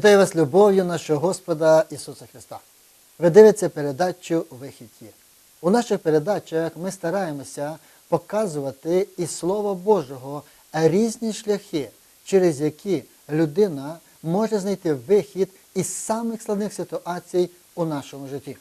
Вітаю вас любов'ю нашого Господа Ісуса Христа. Ви дивитеся передачу Вихід є. У наших передачах ми стараємося показувати із Слова Божого різні шляхи, через які людина може знайти вихід із самих складних ситуацій у нашому житті.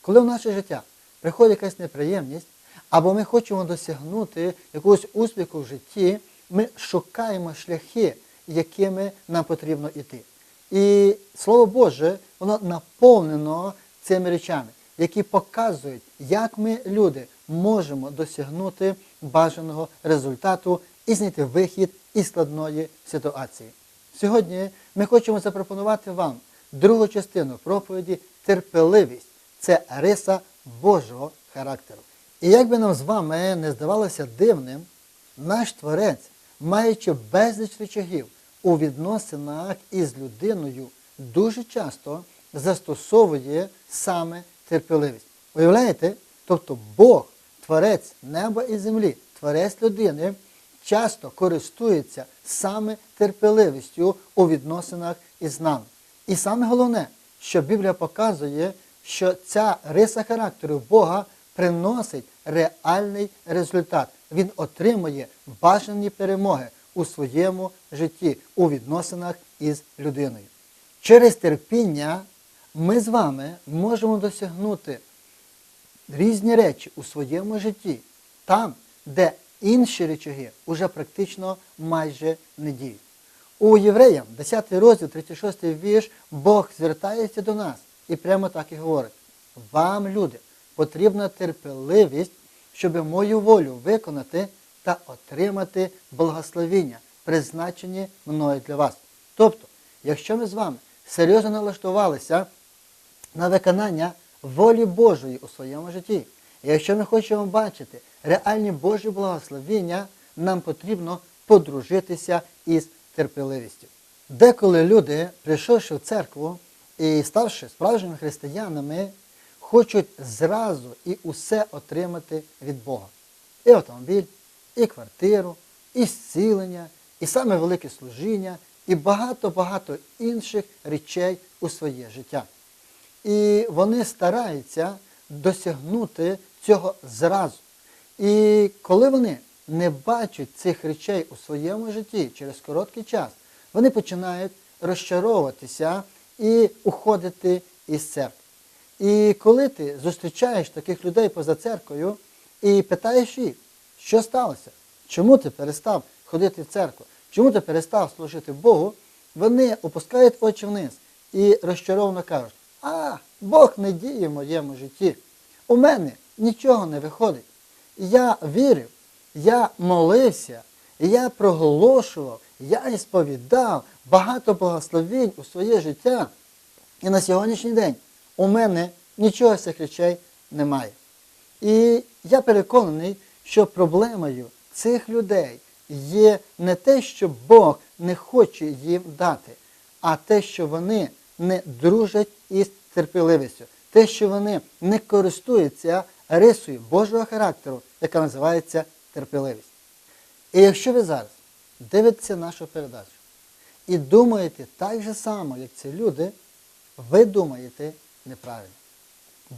Коли в наше життя приходить якась неприємність, або ми хочемо досягнути якогось успіху в житті, ми шукаємо шляхи, якими нам потрібно йти. І Слово Боже, воно наповнено цими речами, які показують, як ми, люди, можемо досягнути бажаного результату і знайти вихід із складної ситуації. Сьогодні ми хочемо запропонувати вам другу частину проповіді терпеливість це риса Божого характеру. І як би нам з вами не здавалося дивним, наш Творець, маючи безліч речагів у відносинах із людиною, дуже часто застосовує саме терпеливість. Уявляєте? Тобто Бог, Творець неба і землі, Творець людини, часто користується саме терпеливістю у відносинах із нами. І саме головне, що Біблія показує, що ця риса характеру Бога приносить реальний результат. Він отримує бажані перемоги у своєму житті, у відносинах із людиною. Через терпіння ми з вами можемо досягнути різні речі у своєму житті, там, де інші речаги уже практично майже не діють. У Євреям, 10 розділ, 36 вірш, Бог звертається до нас і прямо так і говорить: вам, люди, потрібна терпеливість, щоб мою волю виконати та отримати благословіння, призначені мною для вас. Тобто, якщо ми з вами серйозно налаштувалися на виконання волі Божої у своєму житті, якщо ми хочемо бачити реальні Божі благословіння, нам потрібно подружитися із терпеливістю. Деколи люди, прийшовши в церкву і ставши справжніми християнами, хочуть зразу і усе отримати від Бога. І автомобіль, і квартиру, і зцілення, і саме велике служіння, і багато-багато інших речей у своє життя. І вони стараються досягнути цього зразу. І коли вони не бачать цих речей у своєму житті через короткий час, вони починають розчаровуватися і уходити із церкви. І коли ти зустрічаєш таких людей поза церквою і питаєш їх, що сталося, чому ти перестав ходити в церкву, чому ти перестав служити Богу, вони опускають очі вниз і розчаровано кажуть, а, Бог не діє в моєму житті. У мене нічого не виходить. Я вірив, я молився, я проголошував, я ісповідав багато благословень у своє життя. І на сьогоднішній день у мене нічого з цих речей немає. І я переконаний, що проблемою цих людей є не те, що Бог не хоче їм дати, а те, що вони не дружать із терпеливістю, те, що вони не користуються рисою Божого характеру, яка називається терпеливість. І якщо ви зараз дивитеся нашу передачу і думаєте так же само, як ці люди, ви думаєте неправильно.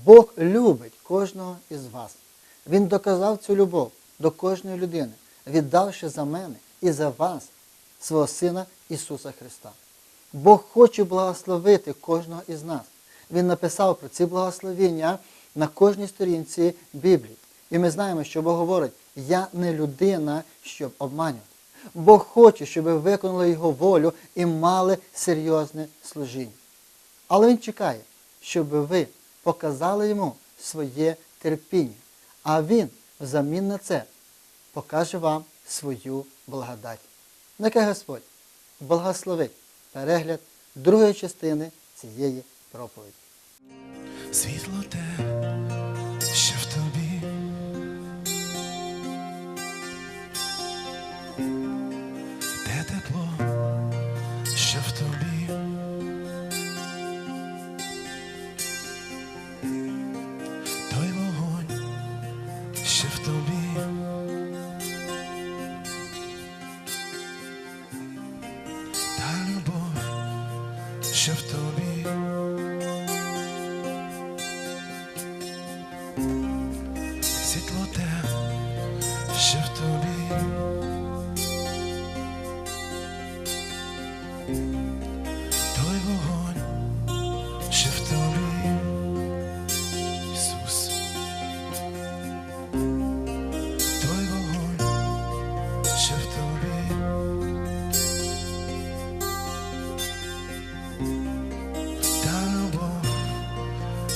Бог любить кожного із вас. Він доказав цю любов до кожної людини, віддавши за мене і за вас свого Сина Ісуса Христа. Бог хоче благословити кожного із нас. Він написав про ці благословення на кожній сторінці Біблії. І ми знаємо, що Бог говорить, я не людина, щоб обманювати. Бог хоче, щоб ви виконали Його волю і мали серйозне служіння. Але Він чекає, щоб ви показали йому своє терпіння. А Він взамін на це покаже вам свою благодать. Нехай Господь благословить перегляд другої частини цієї проповіді. Світло те,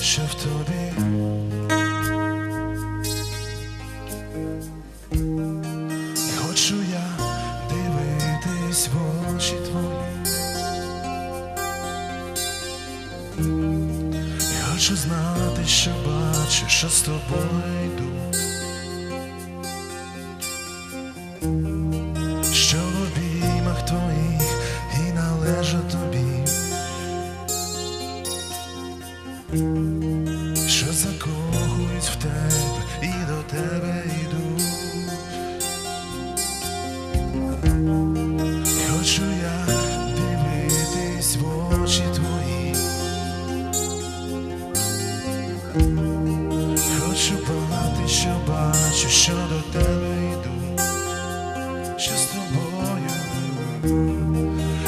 що в тобі. Хочу я дивитись в твої. Хочу знати, що бачу, що з тобою йду.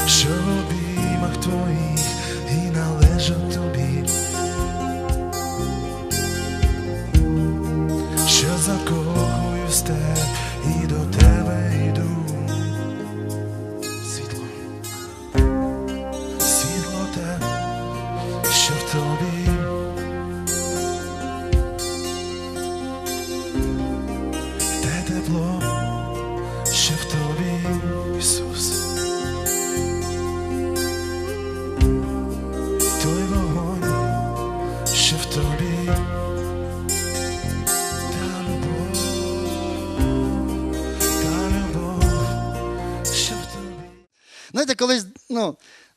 Що в обіймах твоїх і належать тобі,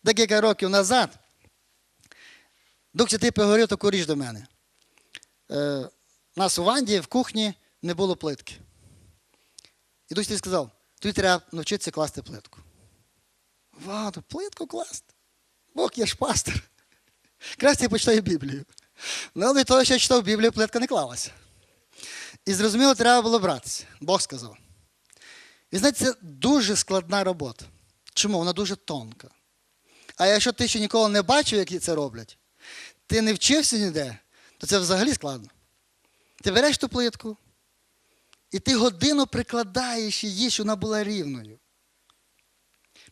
декілька років назад, Дух Святий поговорив таку річ до мене. Е, у нас у Ванді в кухні не було плитки. І Дух Святий сказав, тобі треба навчитися класти плитку. Вау, плитку класти. Бог є ж пастор. Краще я почитаю Біблію. Ну, але від того, що я читав Біблію, плитка не клалася. І зрозуміло, треба було братися. Бог сказав. І знаєте, це дуже складна робота. Чому? Вона дуже тонка. А якщо ти ще ніколи не бачив, як це роблять, ти не вчився ніде, то це взагалі складно. Ти береш ту плитку, і ти годину прикладаєш її, щоб вона була рівною.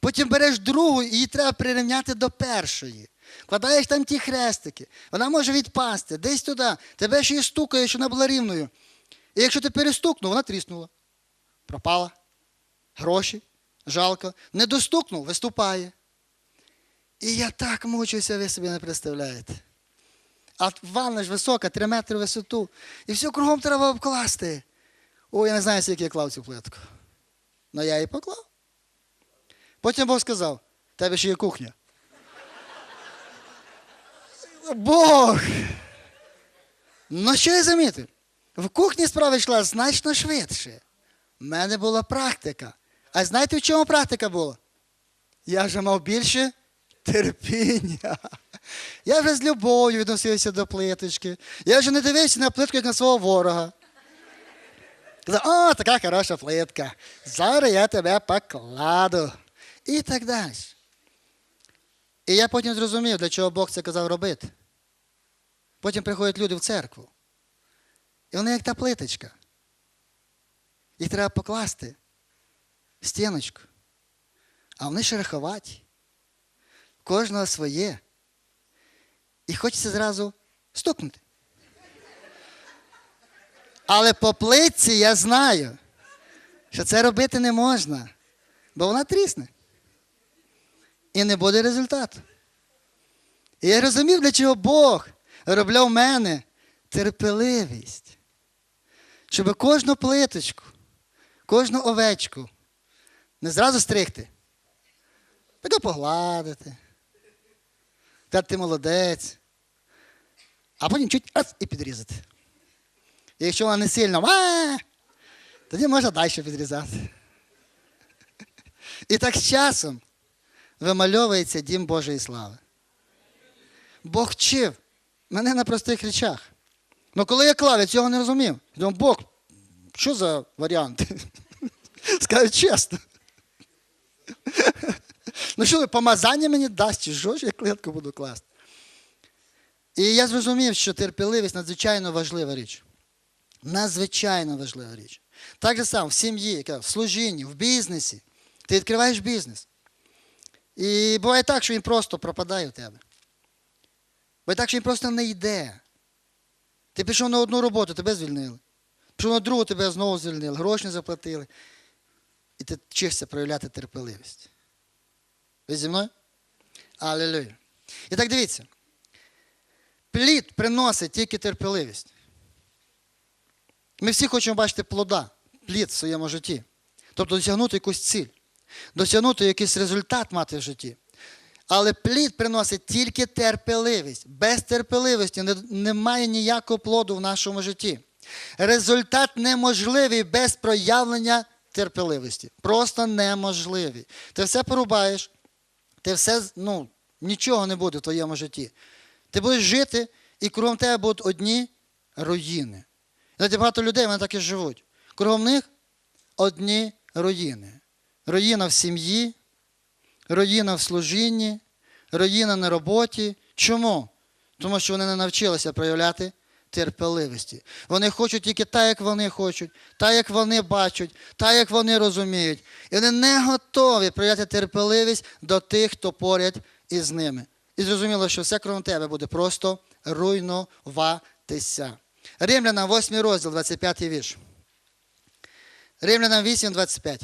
Потім береш другу, і її треба прирівняти до першої. Кладаєш там ті хрестики. Вона може відпасти, десь туди. Тебе ще її стукаєш, щоб вона була рівною. І якщо ти перестукнув, вона тріснула. Пропала. Гроші, жалко. Не достукнув, виступає. І я так мучуся, ви собі не представляєте. А ванна ж висока, 3 метри висоту. І все кругом треба обкласти. О, я не знаю, скільки я клав цю плитку. Ну я її поклав. Потім Бог сказав: «В тебе ще є кухня. Бог! Ну що я замітив? В кухні справа йшла значно швидше. У мене була практика. А знаєте, в чому практика була? Я вже мав більше терпіння. Я вже з любов'ю відносився до плиточки. Я вже не дивився на плитку як на свого ворога. Казав, о, така хороша плитка. Зараз я тебе покладу. І так далі. І я потім зрозумів, для чого Бог це казав робити. Потім приходять люди в церкву. І вони як та плиточка. Їх треба покласти стіночку. А вони шероховаті. Кожного своє. І хочеться зразу стукнути. Але по плитці я знаю, що це робити не можна, бо вона трісне. І не буде результату. І я розумів, для чого Бог робляв в мене терпеливість. Щоб кожну плиточку, кожну овечку не зразу стригти, тако погладити. Та ти молодець. А потім чуть раз і підрізати. І якщо вона не сильно, тоді можна далі підрізати. І так з часом вимальовується дім Божої слави. Бог вчив мене на простих речах. Ну коли я клав, я цього не розумів. Думав, Бог, що за варіанти? Скажу чесно. Ну що, ви, помазання мені дасть, що ж я клетку буду класти? І я зрозумів, що терпеливість надзвичайно важлива річ. Надзвичайно важлива річ. Так же само в сім'ї, в служінні, в бізнесі. Ти відкриваєш бізнес. І буває так, що він просто пропадає у тебе. Буває так, що він просто не йде. Ти пішов на одну роботу, тебе звільнили. Пішов на другу, тебе знову звільнили, гроші не заплатили. І ти вчишся проявляти терпеливість. Ви зі мною? Алілюя. І так дивіться. Плід приносить тільки терпеливість. Ми всі хочемо бачити плода, плід в своєму житті. Тобто досягнути якусь ціль, досягнути якийсь результат мати в житті. Але плід приносить тільки терпеливість. Без терпеливості немає ніякого плоду в нашому житті. Результат неможливий без проявлення терпеливості. Просто неможливий. Ти все порубаєш, ти все, ну, нічого не буде в твоєму житті. Ти будеш жити, і кругом тебе будуть одні руїни. Знаєте, багато людей вони так і живуть. Кругом них одні руїни. Руїна в сім'ї, руїна в служінні, руїна на роботі. Чому? Тому що вони не навчилися проявляти терпеливості. Вони хочуть тільки так, як вони хочуть, так, як вони бачать, так, як вони розуміють. І вони не готові проявляти терпеливість до тих, хто поряд із ними. І зрозуміло, що все крім тебе буде просто руйнуватися. Римлянам 8 розділ, 25 вірш. Римлянам 8, 25.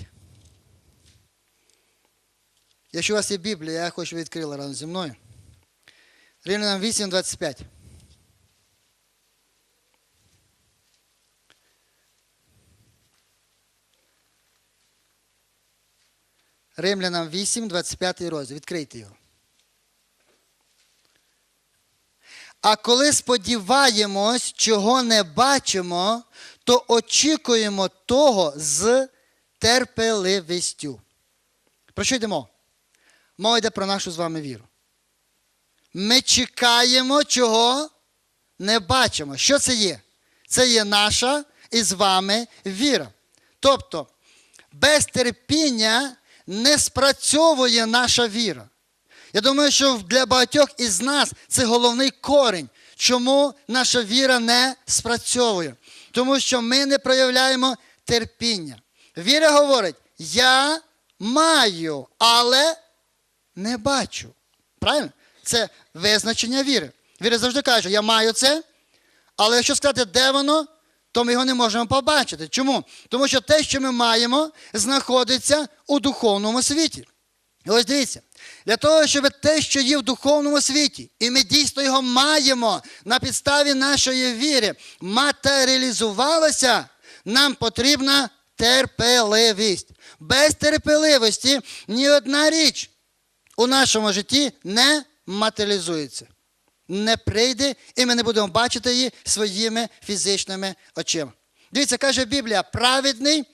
Якщо у вас є Біблія, я хочу відкрили разом зі мною. Римлянам 8, 25. Римлянам 8, 25 розділ. Відкрийте його. А коли сподіваємось, чого не бачимо, то очікуємо того з терпеливістю. Про що йдемо? Мова йде про нашу з вами віру. Ми чекаємо, чого не бачимо. Що це є? Це є наша і з вами віра. Тобто, без терпіння не спрацьовує наша віра. Я думаю, що для багатьох із нас це головний корінь, чому наша віра не спрацьовує. Тому що ми не проявляємо терпіння. Віра говорить: я маю, але не бачу. Правильно? Це визначення віри. Віра завжди каже, я маю це, але якщо сказати, де воно, то ми його не можемо побачити. Чому? Тому що те, що ми маємо, знаходиться у духовному світі. І ось дивіться, для того, щоб те, що є в духовному світі, і ми дійсно його маємо на підставі нашої віри, матеріалізувалося, нам потрібна терпеливість. Без терпеливості ні одна річ у нашому житті не матеріалізується. Не прийде, і ми не будемо бачити її своїми фізичними очима. Дивіться, каже Біблія, праведний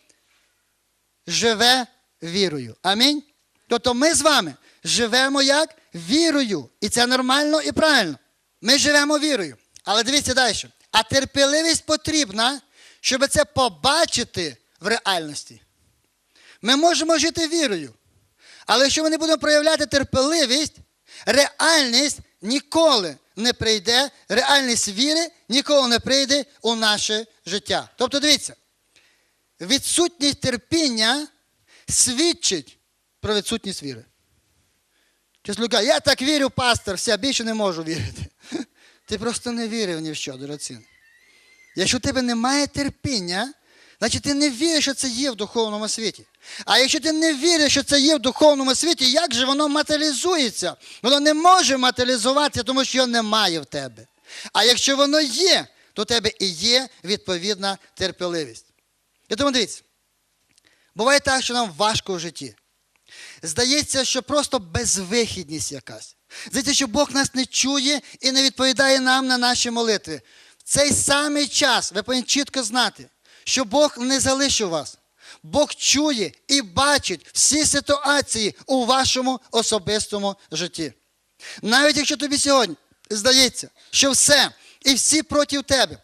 живе вірою. Амінь. Тобто ми з вами живемо як вірою. І це нормально і правильно. Ми живемо вірою. Але дивіться далі. А терпеливість потрібна, щоб це побачити в реальності. Ми можемо жити вірою. Але якщо ми не будемо проявляти терпеливість, реальність ніколи не прийде, реальність віри ніколи не прийде у наше життя. Тобто, дивіться, відсутність терпіння свідчить про відсутність віри. Кажучи, я так вірю, пастор, все, більше не можу вірити. Ти просто не вірив ні в що, дорогоцінний. Якщо у тебе немає терпіння, значить ти не віриш, що це є в духовному світі. А якщо ти не віриш, що це є в духовному світі, як же воно матеріалізується? Воно не може матеріалізуватися, тому що його немає в тебе. А якщо воно є, то у тебе і є відповідна терпеливість. І тому дивіться, буває так, що нам важко в житті. Здається, що просто безвихідність якась. Здається, що Бог нас не чує і не відповідає нам на наші молитви. В цей самий час ви повинні чітко знати, що Бог не залишив вас. Бог чує і бачить всі ситуації у вашому особистому житті. Навіть якщо тобі сьогодні здається, що все і всі проти тебе.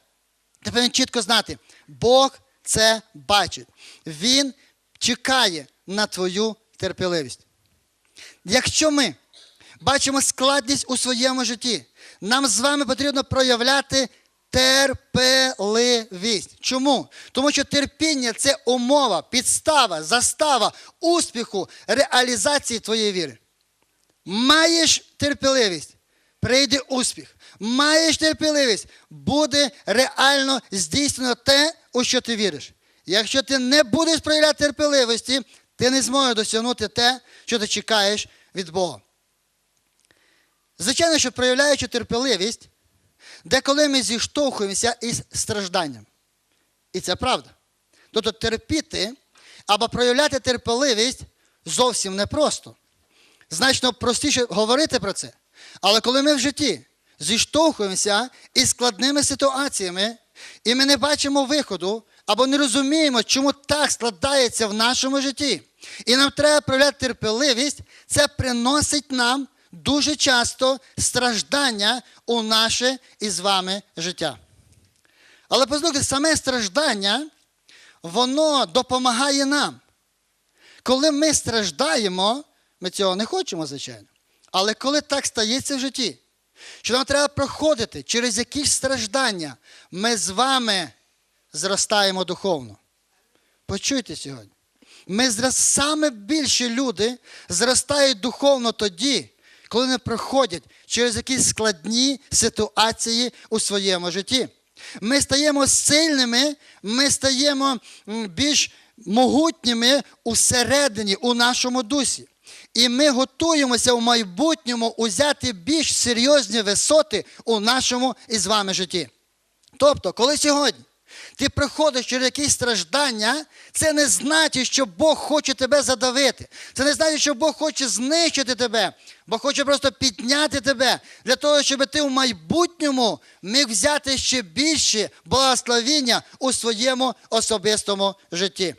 Ти повинен чітко знати, Бог це бачить. Він чекає на твою терпеливість. Якщо ми бачимо складність у своєму житті, нам з вами потрібно проявляти терпеливість. Чому? Тому що терпіння це умова, підстава, застава успіху, реалізації твоєї віри. Маєш терпеливість, прийде успіх. Маєш терпеливість, буде реально здійснено те, у що ти віриш. Якщо ти не будеш проявляти терпеливості, ти не зможеш досягнути те, що ти чекаєш від Бога. Звичайно, що проявляючи терпеливість, деколи ми зіштовхуємося із стражданням. І це правда. Тобто терпіти або проявляти терпеливість зовсім непросто. Значно простіше говорити про це. Але коли ми в житті зіштовхуємося із складними ситуаціями, і ми не бачимо виходу, або не розуміємо, чому так складається в нашому житті, і нам треба проявляти терпеливість, це приносить нам дуже часто страждання у наше із вами життя. Але послухайте, саме страждання, воно допомагає нам. Коли ми страждаємо, ми цього не хочемо, звичайно. Але коли так стається в житті, що нам треба проходити через якісь страждання, ми з вами зростаємо духовно. Почуйте сьогодні. Ми зрос... саме більше люди зростають духовно тоді, коли вони проходять через якісь складні ситуації у своєму житті. Ми стаємо сильними, ми стаємо більш могутніми усередині, у нашому дусі. І ми готуємося в майбутньому узяти більш серйозні висоти у нашому із вами житті. Тобто, коли сьогодні ти проходиш через якісь страждання, це не значить, що Бог хоче тебе задавити. Це не значить, що Бог хоче знищити тебе, Бог хоче просто підняти тебе для того, щоб ти в майбутньому міг взяти ще більше благословіння у своєму особистому житті.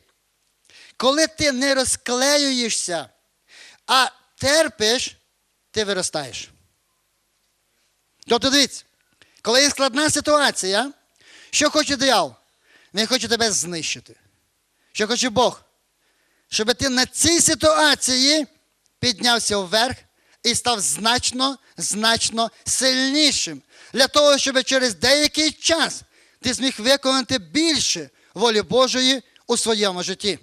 Коли ти не розклеюєшся, а терпиш, ти виростаєш. Тобто дивіться, коли є складна ситуація, що хоче диявол? Він хоче тебе знищити. Що хоче Бог? Щоб ти на цій ситуації піднявся вверх і став значно, значно сильнішим. Для того, щоб через деякий час ти зміг виконати більше волі Божої у своєму житті.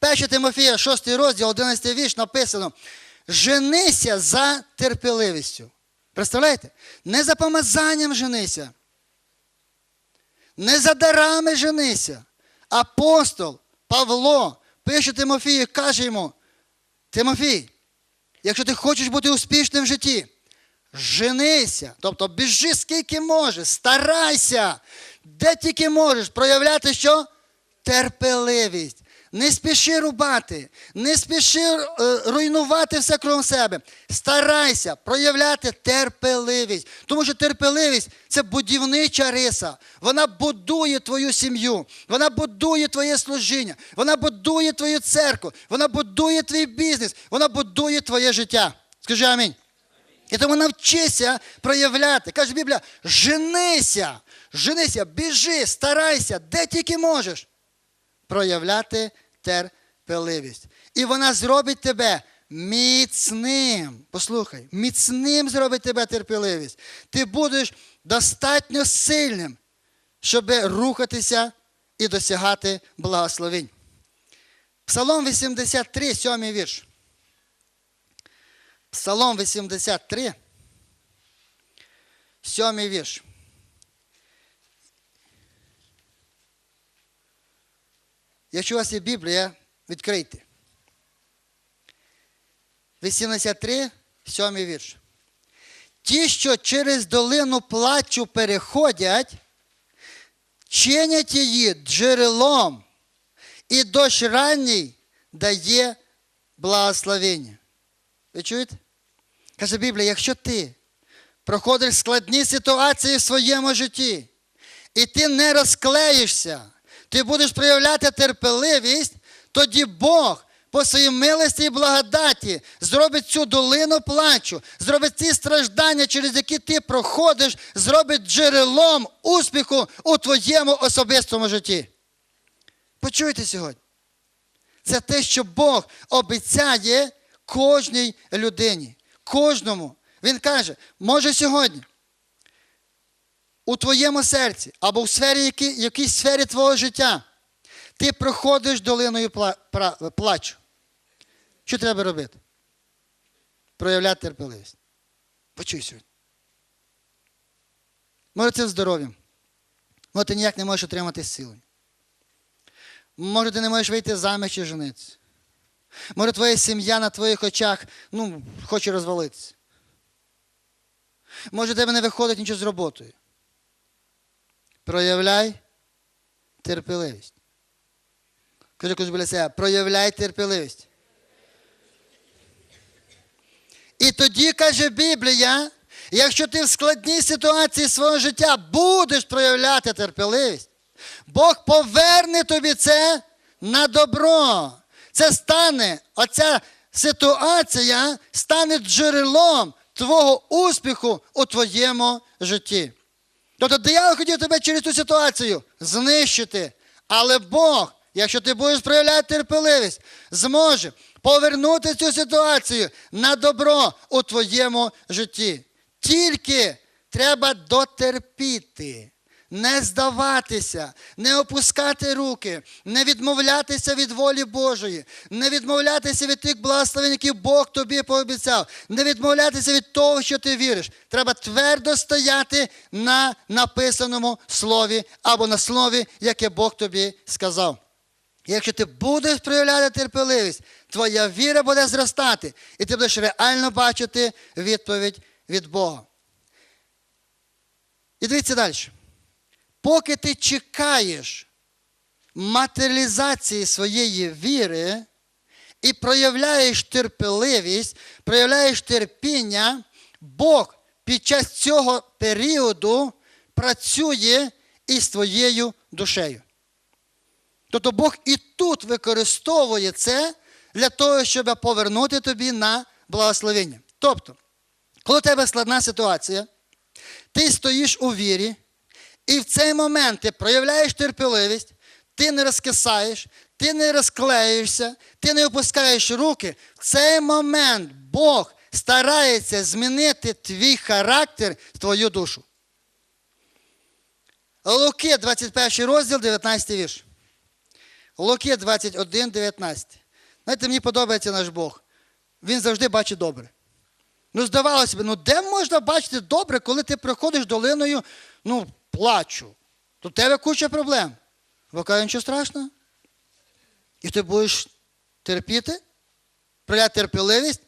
1 Тимофія, 6 розділ, 11 вірш написано: женися за терпеливістю. Представляєте? Не за помазанням женися. Не за дарами женися. Апостол Павло пише Тимофію, каже йому: Тимофій, якщо ти хочеш бути успішним в житті, женися, тобто біжи скільки можеш, старайся, де тільки можеш проявляти що? Терпеливість. Не спіши рубати, не спіши е, руйнувати все кругом себе. Старайся проявляти терпеливість. Тому що терпеливість це будівнича риса. Вона будує твою сім'ю, вона будує твоє служіння, вона будує твою церкву, вона будує твій бізнес, вона будує твоє життя. Скажи амінь. І тому навчися проявляти. Каже Біблія, женися, женися, біжи, старайся, де тільки можеш проявляти терпеливість. І вона зробить тебе міцним. Послухай, міцним зробить тебе терпеливість. Ти будеш достатньо сильним, щоб рухатися і досягати благословень. Псалом 83, 7 вірш. Псалом 83, 7 вірш. Якщо у вас є Біблія, відкрийте. 83, 7 вірш. Ті, що через долину плачу переходять, чинять її джерелом, і дощ ранній дає благословення. Ви чуєте? Каже Біблія, якщо ти проходиш складні ситуації в своєму житті, і ти не розклеїшся, ти будеш проявляти терпеливість, тоді Бог по своїй милості і благодаті зробить цю долину плачу, зробить ці страждання, через які ти проходиш, зробить джерелом успіху у твоєму особистому житті. Почуйте сьогодні. Це те, що Бог обіцяє кожній людині, кожному. Він каже, може сьогодні у твоєму серці або в сфері, які, якійсь сфері твого життя ти проходиш долиною пла, пра- плачу. Що треба робити? Проявляти терпеливість. Почуй сьогодні. Може, це здоров'ям. Може, ти ніяк не можеш отримати сили. Може, ти не можеш вийти заміж чи женитися. Може, твоя сім'я на твоїх очах ну, хоче розвалитися. Може, тебе не виходить нічого з роботою. Проявляй терпеливість. Кажи когось біля себе, проявляй терпеливість. І тоді каже Біблія, якщо ти в складній ситуації свого життя будеш проявляти терпеливість, Бог поверне тобі це на добро. Це стане, оця ситуація стане джерелом твого успіху у твоєму житті. Тобто диявол хотів тебе через цю ситуацію знищити. Але Бог, якщо ти будеш проявляти терпеливість, зможе повернути цю ситуацію на добро у твоєму житті. Тільки треба дотерпіти, не здаватися, не опускати руки, не відмовлятися від волі Божої, не відмовлятися від тих благословень, які Бог тобі пообіцяв, не відмовлятися від того, що ти віриш. Треба твердо стояти на написаному слові або на слові, яке Бог тобі сказав. Якщо ти будеш проявляти терпеливість, твоя віра буде зростати, і ти будеш реально бачити відповідь від Бога. І дивіться далі. Поки ти чекаєш матеріалізації своєї віри і проявляєш терпеливість, проявляєш терпіння, Бог під час цього періоду працює із твоєю душею. Тобто Бог і тут використовує це для того, щоб повернути тобі на благословення. Тобто, коли у тебе складна ситуація, ти стоїш у вірі, і в цей момент ти проявляєш терпеливість, ти не розкисаєш, ти не розклеїшся, ти не опускаєш руки. В цей момент Бог старається змінити твій характер, твою душу. Луки, 21 розділ, 19 вірш. Луки 21, 19. Знаєте, мені подобається наш Бог. Він завжди бачить добре. Ну, здавалося б, ну де можна бачити добре, коли ти приходиш долиною, ну, плачу. То в тебе куча проблем. Бо каже, нічого страшного. І ти будеш терпіти, проявляти терпеливість,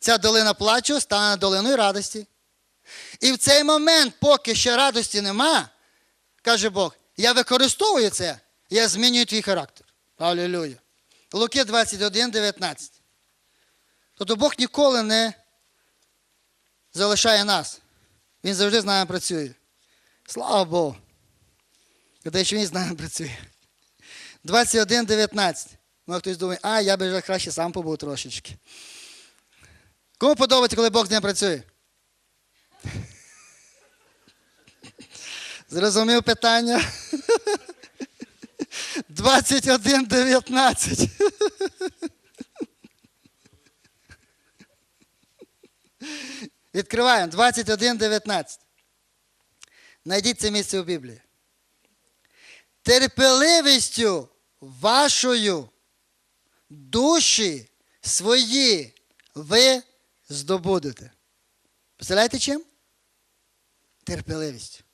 ця долина плачу стане долиною радості. І в цей момент, поки ще радості нема, каже Бог, я використовую це, я змінюю твій характер. Алілюя. Луки 21, 19. Тобто Бог ніколи не залишає нас. Він завжди з нами працює. Слава Богу. Те, що він з нами працює. 21, 19. Ну, хтось думає, а я би вже краще сам побув трошечки. Кому подобається, коли Бог з ним працює? Зрозумів питання? 21, 19. Відкриваємо 21, 19. Найдіть це місце у Біблії. Терпеливістю вашою душі свої ви здобудете. Представляєте чим? Терпеливістю.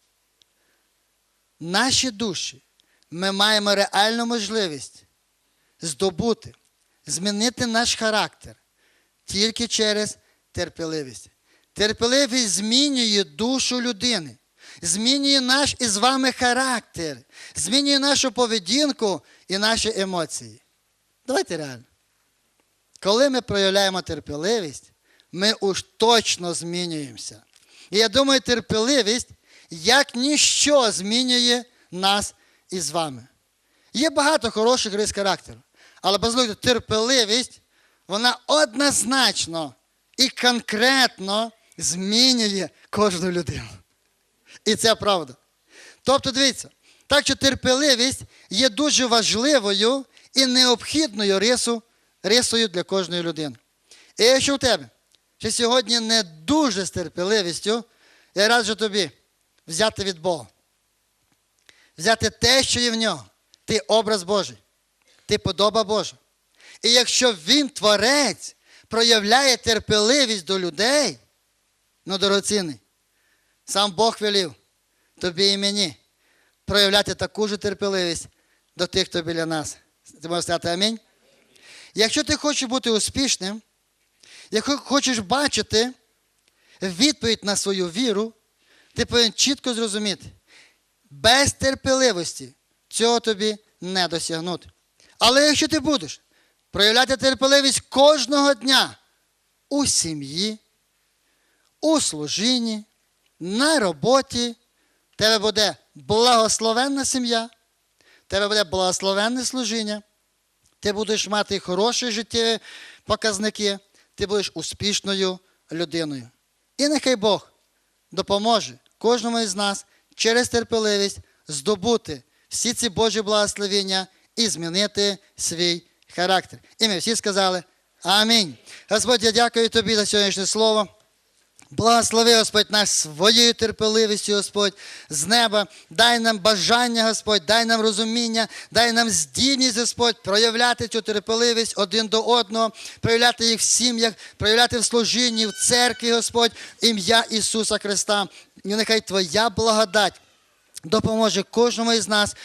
Наші душі ми маємо реальну можливість здобути, змінити наш характер тільки через терпеливість. Терпеливість змінює душу людини, змінює наш із вами характер, змінює нашу поведінку і наші емоції. Давайте реально. Коли ми проявляємо терпеливість, ми уж точно змінюємося. І я думаю, терпеливість як ніщо змінює нас із вами. Є багато хороших рис характеру. Але послухайте, терпеливість, вона однозначно і конкретно змінює кожну людину. І це правда. Тобто, дивіться, так що терпеливість є дуже важливою і необхідною рису, рисою для кожної людини. І якщо в тебе чи сьогодні не дуже з терпеливістю, я раджу тобі взяти від Бога. Взяти те, що є в нього. Ти образ Божий, ти подоба Божа. І якщо він, творець, проявляє терпеливість до людей, ну, дорогоцінний, сам Бог велів тобі і мені проявляти таку ж терпеливість до тих, хто біля нас. Ти можеш сказати амінь? Якщо ти хочеш бути успішним, якщо хочеш бачити відповідь на свою віру, ти повинен чітко зрозуміти, без терпеливості цього тобі не досягнути. Але якщо ти будеш проявляти терпеливість кожного дня у сім'ї, у служінні, на роботі, тебе буде благословенна сім'я, тебе буде благословенне служіння, ти будеш мати хороші життєві показники, ти будеш успішною людиною. І нехай Бог допоможе кожному із нас через терпеливість здобути всі ці Божі благословення і змінити свій характер. І ми всі сказали Амінь. Господь, я дякую тобі за сьогоднішнє слово. Благослови, Господь, нас своєю терпеливістю, Господь, з неба. Дай нам бажання, Господь, дай нам розуміння, дай нам здібність, Господь, проявляти цю терпеливість один до одного, проявляти їх в сім'ях, проявляти в служінні, в церкві, Господь, ім'я Ісуса Христа. І нехай Твоя благодать допоможе кожному із нас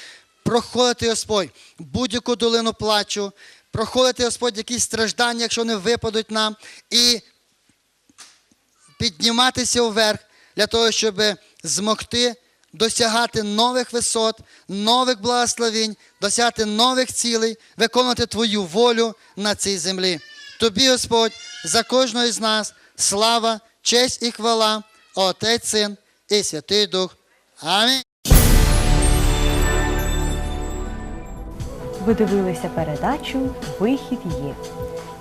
проходити, Господь, будь-яку долину плачу, проходити, Господь, якісь страждання, якщо вони випадуть нам, і підніматися вверх для того, щоб змогти досягати нових висот, нових благословень, досягати нових цілей, виконувати Твою волю на цій землі. Тобі, Господь, за кожного із нас слава, честь і хвала, Отець, Син і Святий Дух. Амінь. Ви дивилися передачу Вихід є.